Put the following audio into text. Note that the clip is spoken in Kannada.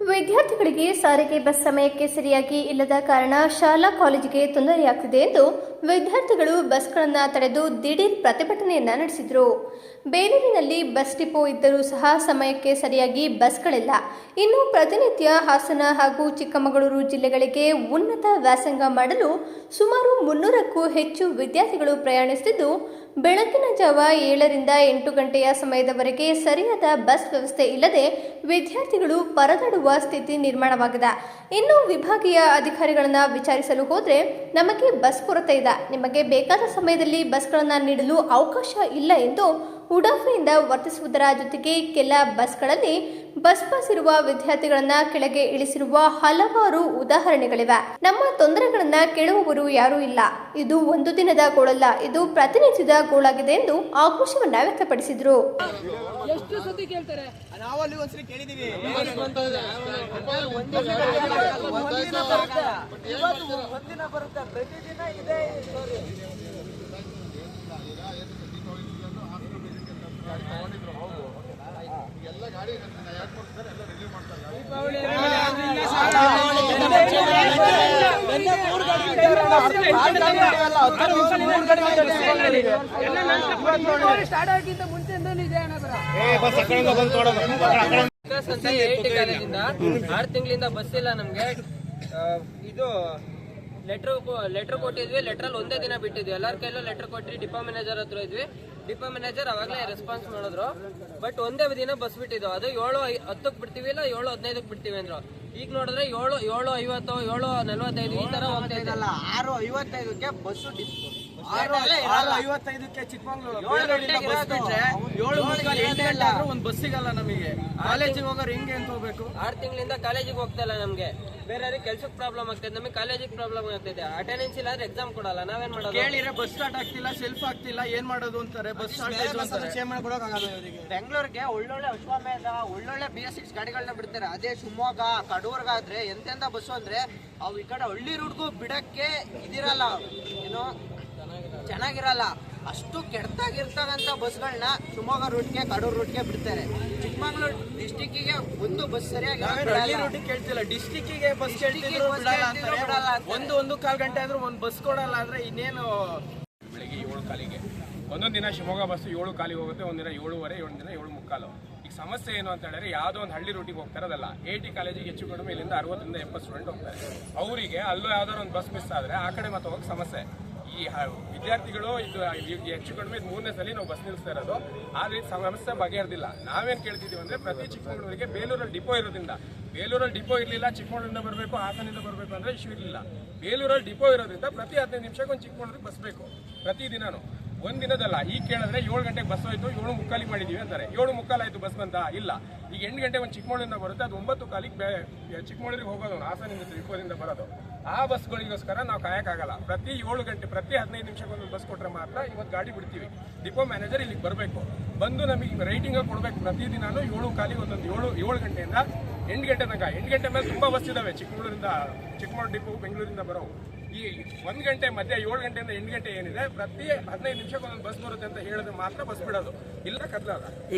ವಿದ್ಯಾರ್ಥಿಗಳಿಗೆ ಸಾರಿಗೆ ಬಸ್ ಸಮಯಕ್ಕೆ ಸರಿಯಾಗಿ ಇಲ್ಲದ ಕಾರಣ ಶಾಲಾ ಕಾಲೇಜಿಗೆ ತೊಂದರೆಯಾಗ್ತಿದೆ ಎಂದು ವಿದ್ಯಾರ್ಥಿಗಳು ಬಸ್ಗಳನ್ನು ತಡೆದು ದಿಢೀರ್ ಪ್ರತಿಭಟನೆಯನ್ನು ನಡೆಸಿದರು. ಬೇಲೂರಿನಲ್ಲಿ ಬಸ್ ಡಿಪೋ ಇದ್ದರೂ ಸಹ ಸಮಯಕ್ಕೆ ಸರಿಯಾಗಿ ಬಸ್ಗಳಿಲ್ಲ. ಇನ್ನು ಪ್ರತಿನಿತ್ಯ ಹಾಸನ ಹಾಗೂ ಚಿಕ್ಕಮಗಳೂರು ಜಿಲ್ಲೆಗಳಿಗೆ ಉನ್ನತ ವ್ಯಾಸಂಗ ಮಾಡಲು ಸುಮಾರು ಮುನ್ನೂರಕ್ಕೂ ಹೆಚ್ಚು ವಿದ್ಯಾರ್ಥಿಗಳು ಪ್ರಯಾಣಿಸುತ್ತಿದ್ದು, ಬೆಳಕಿನ ಜಾವ ಏಳರಿಂದ ಎಂಟು ಗಂಟೆಯ ಸಮಯದವರೆಗೆ ಸರಿಯಾದ ಬಸ್ ವ್ಯವಸ್ಥೆ ಇಲ್ಲದೆ ವಿದ್ಯಾರ್ಥಿಗಳು ಪರದಾಡುವ ಸ್ಥಿತಿ ನಿರ್ಮಾಣವಾಗಿದೆ. ಇನ್ನು ವಿಭಾಗೀಯ ಅಧಿಕಾರಿಗಳನ್ನು ವಿಚಾರಿಸಲು ಹೋದರೆ ನಮಗೆ ಬಸ್ ಕೊರತೆ ಇದೆ. ನಿಮಗೆ ಬೇಕಾದ ಸಮಯದಲ್ಲಿ ಬಸ್ಗಳನ್ನು ನೀಡಲು ಅವಕಾಶ ಇಲ್ಲ ಎಂದು ಉಡಾಫೆಯಿಂದ ವರ್ತಿಸುವುದರ ಜೊತೆಗೆ ಕೆಲ ಬಸ್ಗಳಲ್ಲಿ ಬಸ್ ಪಾಸ್ ಇರುವ ವಿದ್ಯಾರ್ಥಿಗಳನ್ನ ಕೆಳಗೆ ಇಳಿಸಿರುವ ಹಲವಾರು ಉದಾಹರಣೆಗಳಿವೆ. ನಮ್ಮ ತೊಂದರೆಗಳನ್ನ ಕೇಳುವವರು ಯಾರೂ ಇಲ್ಲ. ಇದು ಒಂದು ದಿನದ ಗೋಳಲ್ಲ ಇದು ಪ್ರತಿನಿತ್ಯದ ಗೋಳಾಗಿದೆ ಎಂದು ಆಕ್ರೋಶವನ್ನ ವ್ಯಕ್ತಪಡಿಸಿದರು. ಸ್ಟಾರ್ಟ್ ಆಗಿಂತ ಮುಂಚೆಯಿಂದಲೂ ಇದೆ ಅಣ್ಣ ಬರ ವಿಕಾಸ್ ಅಂತ ಐಟಿ ಕಾಲೇಜಿಂದ ಆರು ತಿಂಗಳಿಂದ ಬಸ್ ಇಲ್ಲ ನಮ್ಗೆ. ಇದು ಲೆಟರ್ ಲೆಟರ್ ಕೊಟ್ಟಿದ್ವಿ ಲೆಟರ್ ಅಲ್ಲಿ ಒಂದೇ ದಿನ ಬಿಟ್ಟಿದ್ವಿ. ಎಲ್ಲರ ಕೈಲೂ ಲೆಟರ್ ಕೊಟ್ಟು ಡಿಪೋ ಮ್ಯಾನೇಜರ್ ಹತ್ರ ಇದ್ವಿ. ಡಿಪೋ ಮ್ಯಾನೇಜರ್ ಅವಾಗಲೇ ರೆಸ್ಪಾನ್ಸ್ ಮಾಡಿದ್ರು. ಬಟ್ ಒಂದೇ ದಿನ ಬಸ್ ಬಿಟ್ಟಿದ್ದು ಅದು ಏಳು ಹತ್ತಕ್ಕೆ ಬಿಡ್ತೀವಿ ಇಲ್ಲ ಏಳು ಹದಿನೈದಕ್ಕೆ ಬಿಡ್ತೀವಿ ಅಂದ್ರು. ಈಗ ನೋಡಿದ್ರೆ ಏಳು ಏಳು ಐವತ್ತು, ಏಳು ನಲ್ವತ್ತೈದು ಈ ತರ ಹೋಗ್ತಾ ಆರು ಐವತ್ತೈದಕ್ಕೆ ಬಸ್ಸು ಆರು ಐವತ್ತೈದಕ್ಕೆ ಚಿಕ್ಕಮಂಗ್ಳೂರು. ಬಸ್ ಒಂದು ಬಸ್ ಸಿಗಲ್ಲ ನಮಗೆ. ಕಾಲೇಜಿಗೆ ಹೋಗೋರು ಹೆಂಗೆ ಅಂತ ಹೋಗ್ಬೇಕು? ಆರು ತಿಂಗಳಿಂದ ಕಾಲೇಜಿಗೆ ಹೋಗ್ತಾ ಇಲ್ಲ ನಮಗೆ. ಬೇರೆ ಕೆಲ್ಸಕ್ಕೆ ಪ್ರಾಬ್ಲಮ್ ಆಗ್ತದೆ ನಮಗೆ ಕಾಲೇಜಿಗೆ ಪ್ರಾಬ್ಲಮ್ ಆಗ್ತಿದೆ ಅಟೆಂಡೆನ್ಸ್ ಇಲ್ಲ ಅಂದ್ರೆ ಎಕ್ಸಾಮ್ ಕೊಡಲ್ಲ. ನಾವೇನ್ ಮಾಡೋದು? ಕೇಳಿದ್ರೆ ಬಸ್ ಸ್ಟಾರ್ಟ್ ಆಗ್ತಿಲ್ಲ ಸೆಲ್ಫ್ ಆಗ್ತಿಲ್ಲ ಏನ್ ಮಾಡೋದು ಅಂತಾರೆ? ಬಸ್ ಬೆಂಗಳೂರಿಗೆ ಒಳ್ಳೊಳ್ಳೆ ಅಶ್ವಮೇಧ ಒಳ್ಳೊಳ್ಳೆ ಬಿ ಎಸ್ ಸಿಕ್ಸ್ ಗಾಡಿಗಳನ್ನ ಬಿಡ್ತಾರೆ. ಅದೇ ಶಿವಮೊಗ್ಗ ಕಡೂರ್ಗ ಆದ್ರೆ ಎಂತೆಂತ ಬಸ್ಸು ಅಂದ್ರೆ ಅವು ಈ ಕಡೆ ಹಳ್ಳಿ ರೂಟ್ಗೂ ಬಿಡಕ್ಕೆ ಇದಿರಲ್ಲ. ಏನು? ಚೆನ್ನಾಗಿರಲ್ಲ. ಅಷ್ಟು ಕೆಡ್ತಾಗಿರ್ತಕ್ಕಂಥ ಬಸ್ಗಳನ್ನ ಶಿವಮೊಗ್ಗ ರೂಟ್ಗೆ ಕಡೂರ್ ರೂಟ್ಗೆ ಬಿಡ್ತಾರೆ. ಚಿಕ್ಕಮಗಳೂರು ಡಿಸ್ಟಿಕ್ಕಿಗೆ ಒಂದು ಬಸ್ ಸರಿಯಾಗಿ ಕೇಳ್ತಿಲ್ಲ. ಡಿಸ್ಟಿಕ್ಕಿಗೆ ಬಸ್ ಬಿಡಲ್ಲ. ಒಂದು ಒಂದು ಕಾಲು ಗಂಟೆ ಆದ್ರೂ ಒಂದು ಬಸ್ ಕೊಡಲ್ಲ ಅಂದ್ರೆ ಇನ್ನೇನು? ಬೆಳಿಗ್ಗೆ ಏಳು ಕಾಲಿಗೆ. ಒಂದೊಂದು ದಿನ ಶಿವಮೊಗ್ಗ ಬಸ್ಸು ಏಳು ಕಾಲಿಗೆ ಹೋಗುತ್ತೆ ಒಂದಿನ ಏಳುವರೆ ಏಳು ದಿನ ಏಳು ಮುಕ್ಕಾಲು. ಈಗ ಸಮಸ್ಯೆ ಏನು ಅಂತ ಹೇಳಿದ್ರೆ ಯಾವುದೋ ಒಂದು ಹಳ್ಳಿ ರೂಟಿಗೆ ಹೋಗ್ತಾರದಲ್ಲ ಎ ಟಿ ಕಾಲೇಜಿಗೆ ಹೆಚ್ಚು ಕಡಿಮೆ ಇಲ್ಲಿಂದ ಅರವತ್ತರಿಂದ ಎಪ್ಪತ್ತು ಸ್ಟೂಡೆಂಟ್ ಹೋಗ್ತಾರೆ. ಅವರಿಗೆ ಅಲ್ಲೂ ಯಾವ್ದಾದ್ರು ಒಂದು ಬಸ್ ಮಿಸ್ ಆದರೆ ಆ ಕಡೆ ಮತ್ತೆ ಹೋಗಕ್ಕೆ ಸಮಸ್ಯೆ. ಈ ವಿದ್ಯಾರ್ಥಿಗಳು ಇದು ಹೆಚ್ಚು ಕಡಿಮೆ ಮೂರನೇ ಸಲ ನಾವು ಬಸ್ ನಿಲ್ಲಿಸ್ತಾ ಇರೋದು. ಆದ್ರೆ ಸಮಸ್ಯೆ ಬಗೆಹರಿದಿಲ್ಲ. ನಾವೇನ್ ಕೇಳ್ತಿದ್ದೀವಿ ಅಂದ್ರೆ ಪ್ರತಿ ಚಿಕ್ಕಮಗಳೂರಿಗೆ ಬೇಲೂರಲ್ಲಿ ಡಿಪೋ ಇರೋದ್ರಿಂದ. ಬೇಲೂರಲ್ಲಿ ಡಿಪೋ ಇರಲಿಲ್ಲ, ಚಿಕ್ಕಮಗಳೂರಿಂದ ಬರಬೇಕು ಹಾಸನಿಂದ ಬರಬೇಕು ಅಂದ್ರೆ ಇಶ್ಯೂ ಇರಲಿಲ್ಲ. ಬೇಲೂರಲ್ಲಿ ಡಿಪೋ ಇರೋದ್ರಿಂದ ಪ್ರತಿ ಹದಿನೈದು ನಿಮಿಷಕ್ಕೆ ಒಂದು ಚಿಕ್ಕಮಗಳೂರಿಗೆ ಬಸ್ ಬೇಕು, ಪ್ರತಿ ದಿನಾನು. ಒಂದಿನದಲ್ಲ ದಿನದಲ್ಲ, ಈಗ ಕೇಳಿದ್ರೆ ಏಳು ಗಂಟೆಗೆ ಬಸ್ ಹೋಯ್ತು, ಏಳು ಮುಕ್ಕಾಲಿಗೆ ಮಾಡಿದೀವಿ ಅಂತಾರೆ. ಏಳು ಮುಕ್ಕಾಲಾಯ್ತು ಬಸ್ ಬಂತ? ಇಲ್ಲ. ಈಗ ಎಂಟು ಗಂಟೆ ಒಂದು ಚಿಕ್ಕಮಗಳೂರಿಂದ ಬರುತ್ತೆ, ಅದು ಒಂಬತ್ತು ಕಾಲಿಗೆ ಬೇ, ಚಿಕ್ಕಮಗಳೂರಿಗೆ ಹೋಗೋದು ಹಾಸನಿಂದ ಡಿಪೋದಿಂದ ಬರೋದು. ಆ ಬಸ್ಗಳಿಗೋಸ್ಕರ ನಾವು ಕಾಯಕ್ಕಾಗಲ್ಲ. ಪ್ರತಿ ಏಳು ಗಂಟೆ, ಪ್ರತಿ ಹದಿನೈದು ನಿಮಿಷಕ್ಕೊಂದು ಬಸ್ ಕೊಟ್ಟರೆ ಮಾತ್ರ ಇವತ್ತು ಗಾಡಿ ಬಿಡ್ತೀವಿ. ಡಿಪೋ ಮ್ಯಾನೇಜರ್ ಇಲ್ಲಿಗೆ ಬರಬೇಕು. ಬಂದು ನಮಗೆ ರೈಟಿಂಗ್ ಕೊಡಬೇಕು. ಪ್ರತಿದಿನಾನು ಏಳು ಕಾಲಿಗೆ ಒಂದೊಂದು ಏಳು ಏಳು ಗಂಟೆಯಿಂದ ಎಂಟು ಗಂಟೆ ತನಕ. ಎಂಟು ಗಂಟೆ ಮೇಲೆ ತುಂಬ ಬಸ್ ಇದ್ದಾವೆ ಚಿಕ್ಕಮಗಳೂರಿಂದ, ಚಿಕ್ಕಮಗಳೂರು ಡಿಪೋ ಬೆಂಗಳೂರಿಂದ ಬರೋ ಈ ಒಂದು ಗಂಟೆ ಮಧ್ಯ ಏಳು ಗಂಟೆಯಿಂದ ಎಂಟು ಗಂಟೆ ಏನಿದೆ, ಪ್ರತಿ ಹದಿನೈದು ನಿಮಿಷಕ್ಕೊಂದೊಂದು ಬಸ್ ಬರುತ್ತೆ ಅಂತ ಹೇಳಿದ್ರೆ ಮಾತ್ರ ಬಸ್ ಬಿಡೋದು. ಇಲ್ಲ ಕತ್ಲಾಗ